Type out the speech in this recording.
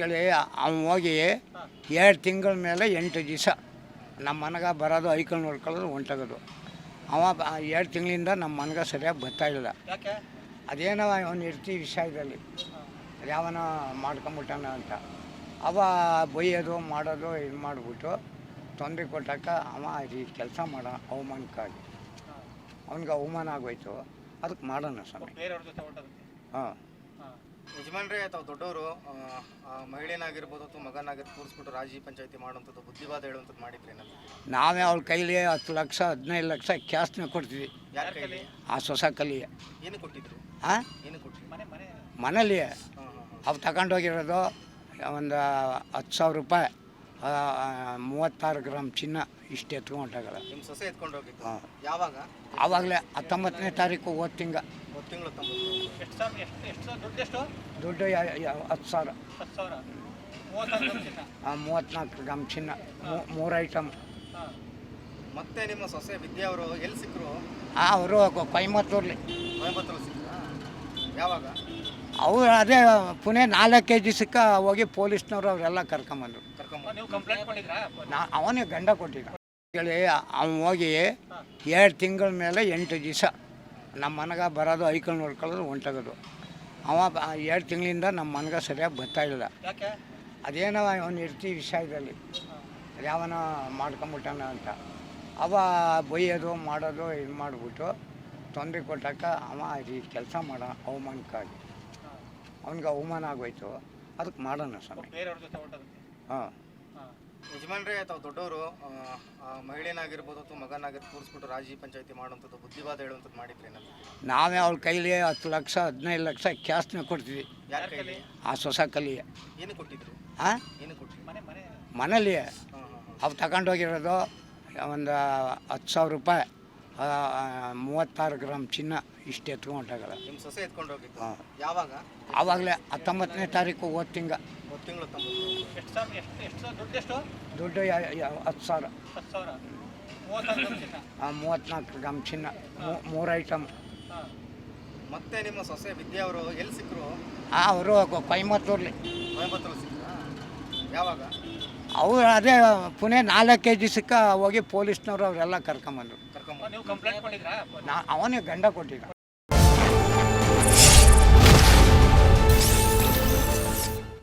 ಹೇಳಿ ಅವ್ನು ಹೋಗಿ ಎರಡು ತಿಂಗಳ ಮೇಲೆ ಎಂಟು ದಿವಸ ನಮ್ಮ ಮನೆಗೆ ಬರೋದು ಐಕಲ್ ನೋಡ್ಕೊಳ್ಳೋದು ಹೊಂಟೋಗೋದು. ಅವ ಎರಡು ತಿಂಗಳಿಂದ ನಮ್ಮ ಮನೆಗೆ ಸರಿಯಾಗಿ ಬರ್ತಾ ಇಲ್ಲ. ಯಾಕೆ? ಅದೇನೋ ಅವನು ಇರ್ತಿ ವಿಷಯದಲ್ಲಿ. ಯಾವನ ಮಾಡ್ಕೊಂಬಿಟ್ಟಾನ ಅಂತ. ಅವ ಬೈಯೋದು ಮಾಡೋದು ಇದು ಮಾಡಿಬಿಟ್ಟು ತೊಂದರೆ ಕೊಟ್ಟಾಕ ಅವ ಈ ಕೆಲಸ ಮಾಡೋ ಅವಮಾನಕ್ಕಾಗಿ. ಅವನಿಗೆ ಅವಮಾನ ಆಗೋಯ್ತು. ಅದಕ್ಕೆ ಮಾಡೋಣ ಸ್ವಾಮಿ. ಹಾಂ. ಯಜಮಾನ್ರೆ ತಾವು ದೊಡ್ಡವರು ಮಹಿಳೆನಾಗಿರ್ಬೋದು ಅಥವಾ ಮಗನಾಗಿರ್ ಕೂರಿಸ್ಬಿಟ್ಟು ರಾಜಿ ಪಂಚಾಯತಿ ಮಾಡುವಂಥದ್ದು ಬುದ್ಧಿವಾದ ಹೇಳುವಂಥದ್ದು ಮಾಡಿದ್ರಿ ನಾವೇ ಅವ್ರ ಕೈಲಿ ಹತ್ತು ಲಕ್ಷ ಹದಿನೈದು ಲಕ್ಷ ಕ್ಯಾಶ್ನ ಕೊಡ್ತೀವಿ. ಯಾರ ಕೈಲಿ? ಆ ಸೊಸ ಕಲಿಯ ಏನು ಕೊಟ್ಟಿದ್ರು? ಹಾಂ ಏನು ಕೊಟ್ಟಿದ್ರು? ಮನೆ ಮನೆ. ಮನೇಲಿ. ಅವ್ರು ತಗೊಂಡೋಗಿರೋದು ಒಂದು ಹತ್ತು ಸಾವಿರ ರೂಪಾಯಿ. ಮೂವತ್ತಾರು ಗ್ರಾಮ್ ಚಿನ್ನ ಇಷ್ಟು ಎತ್ಕೊಂಡಾಗಲ್ಲ ನಿಮ್ಮ ಸೊಸೆ ಎತ್ಕೊಂಡು ಹೋಗಿದ್ದು? ಹಾಂ. ಯಾವಾಗ? ಆವಾಗಲೇ ಹತ್ತೊಂಬತ್ತನೇ ತಾರೀಕು ಹೋದ ತಿಂಗ. ಒಂದು ತಿಂಗಳು ಎಷ್ಟು ಸಾವಿರ ಎಷ್ಟು ಎಷ್ಟು ದುಡ್ಡು ಎಷ್ಟು? ದುಡ್ಡು ಯ- ಯ- ಹತ್ತು ಸಾವಿರ. ಹತ್ತು ಸಾವಿರ. ಮೂವತ್ತಾರು ಗ್ರಾಮ್ ಚಿನ್ನ. ಆ, ಮೂವತ್ತ್ನಾಲ್ಕು ಗ್ರಾಮ್ ಚಿನ್ನ. ಮೂ- ಮೂರು ಐಟಮ್. ಹಾಂ. ಮತ್ತೆ ನಿಮ್ಮ ಸೊಸೆ ವಿದ್ಯಾ ಅವರು ಎಲ್ಲಿ ಸಿಕ್ಕರು ಅವರು ಕೊಯಮತ್ತೂರ್ಲಿ ಕೊಯಂಬತ್ತೂರು ಸಿಕ್ಕರಾ ಯಾವಾಗ? ಅವ್ರು ಅದೇ ಪುಣೆ ನಾಲ್ಕೈದು ದಿವಸಕ್ಕೆ ಹೋಗಿ ಪೊಲೀಸ್ನವ್ರು ಅವರೆಲ್ಲ ಕರ್ಕೊಂಬಂದ್ರು. ನಾ ಅವನೇ ಗಂಡ ಕೊಟ್ಟಿದ್ದ. ಹೇಳಿ ಅವನು ಹೋಗಿ ಎರಡು ತಿಂಗಳ ಮೇಲೆ ಎಂಟು ದಿವಸ ನಮ್ಮ ಮನೆಗೆ ಬರೋದು ಐಕಲ್ ನೋಡ್ಕೊಳ್ಳೋದು ಹೊಂಟೋಗೋದು. ಅವ ಎರಡು ತಿಂಗಳಿಂದ ನಮ್ಮ ಮನೆಗೆ ಸರಿಯಾಗಿ ಬರ್ತಾ ಇಲ್ಲ ಯಾಕೆ? ಅದೇನೋ ಅವನು ಇರ್ತಿ ವಿಷಯದಲ್ಲಿ. ಯಾವನ ಮಾಡ್ಕೊಂಬಿಟ್ಟಾನ ಅಂತ. ಅವ ಬೈಯೋದು ಮಾಡೋದು ಇದು ಮಾಡಿಬಿಟ್ಟು ತೊಂದರೆ ಕೊಟ್ಟಾಕ ಅವ ಈ ಕೆಲಸ ಮಾಡೋ ಅವಮಾನಕ್ಕಾಗಿ. ಅವನಿಗೆ ಅವಮಾನ ಆಗೋಯ್ತು. ಅದಕ್ಕೆ ಮಾಡೋಣ ಸ್ವಾಮಿ. ಬೇರೆಯವ್ರ ಜೊತೆ ಹೊರಟೋದಕ್ಕೆ ಹಾಂ. ಯಜಮಾನ್ರಿ ತಾವು ದೊಡ್ಡವರು ಮಹಿಳೆನಾಗಿರ್ಬೋದು ಅಥವಾ ಮಗನಾಗಿರ್ಬೋದು ಕೂರಿಸ್ಬಿಟ್ಟು ರಾಜಿ ಪಂಚಾಯತಿ ಮಾಡುವಂಥದ್ದು ಬುದ್ಧಿವಾದ ಹೇಳುವಂಥದ್ದು ಮಾಡಿದ್ರಿ ಏನಂತ ನಾವೇ ಅವ್ರ ಕೈಲಿ ಹತ್ತು ಲಕ್ಷ ಹದಿನೈದು ಲಕ್ಷ ಕ್ಯಾಶ್ನ ಕೊಡ್ತೀವಿ. ಯಾರ ಕೈಲಿ? ಆ ಸೊಸ ಕಲಿ. ಏನು ಕೊಟ್ಟಿದ್ರು? ಹಾಂ ಏನು ಕೊಟ್ಟಿದ್ರು? ಮನೆ ಮನೇಲಿ. ಹಾಂ ತಗೊಂಡೋಗಿರೋದು ಒಂದು ಹತ್ತು ಸಾವಿರ ರೂಪಾಯಿ. ಮೂವತ್ತಾರು ಗ್ರಾಮ್ ಚಿನ್ನ ಇಷ್ಟು ಎತ್ಕೊಂಡಾಗಲ್ಲ. ನಿಮ್ಮ ಸೊಸೆ ಎತ್ಕೊಂಡು ಹೋಗಿದ್ದು? ಹಾಂ. ಯಾವಾಗ? ಆವಾಗಲೇ ಹತ್ತೊಂಬತ್ತನೇ ತಾರೀಕು ಹೋದ ತಿಂಗ. ಒಂದು ತಿಂಗಳು ತೊಂಬತ್ತು ಎಷ್ಟು ಸಾವಿರ ಎಷ್ಟು ಎಷ್ಟು ಸಾವಿರ ದುಡ್ಡು ಎಷ್ಟು? ದುಡ್ಡು ಯ- ಯ- ಹತ್ತು ಸಾವಿರ. ಹತ್ತು ಸಾವಿರ. ಮೂವತ್ತಾರು ಗ್ರಾಮ್ ಚಿನ್ನ. ಆ, ಮೂವತ್ತ್ನಾಲ್ಕು ಗ್ರಾಮ್ ಚಿನ್ನ. ಮೂ- ಮೂರು ಐಟಮ್. ಹಾಂ. ಮತ್ತೆ ನಿಮ್ಮ ಸೊಸೆ ವಿದ್ಯಾ ಅವರು ಎಲ್ಲಿ ಸಿಕ್ಕರು ಅವರು ಕೊಯಮತ್ತೂರ್ಲಿ ಕೊಯಂಬತ್ತೂರು ಸಿಕ್ಕ ಯಾವಾಗ? ಅವ್ರು ಅದೇ ಪುಣೆ ನಾಲ್ಕೈದು ದಿವಸಕ್ಕೆ ಹೋಗಿ ಪೊಲೀಸ್ನವ್ರು ಅವರೆಲ್ಲ ಕರ್ಕೊಂಬಂದ್ರು. ಕರ್ಕೊಂಬ ನೀವು ಕಂಪ್ಲೇಂಟ್ ಮಾಡಿದ್ರಾ ನಾ ಅವನಿಗೆ ಗಂಡ ಕೊಟ್ಟಿದ್ದ.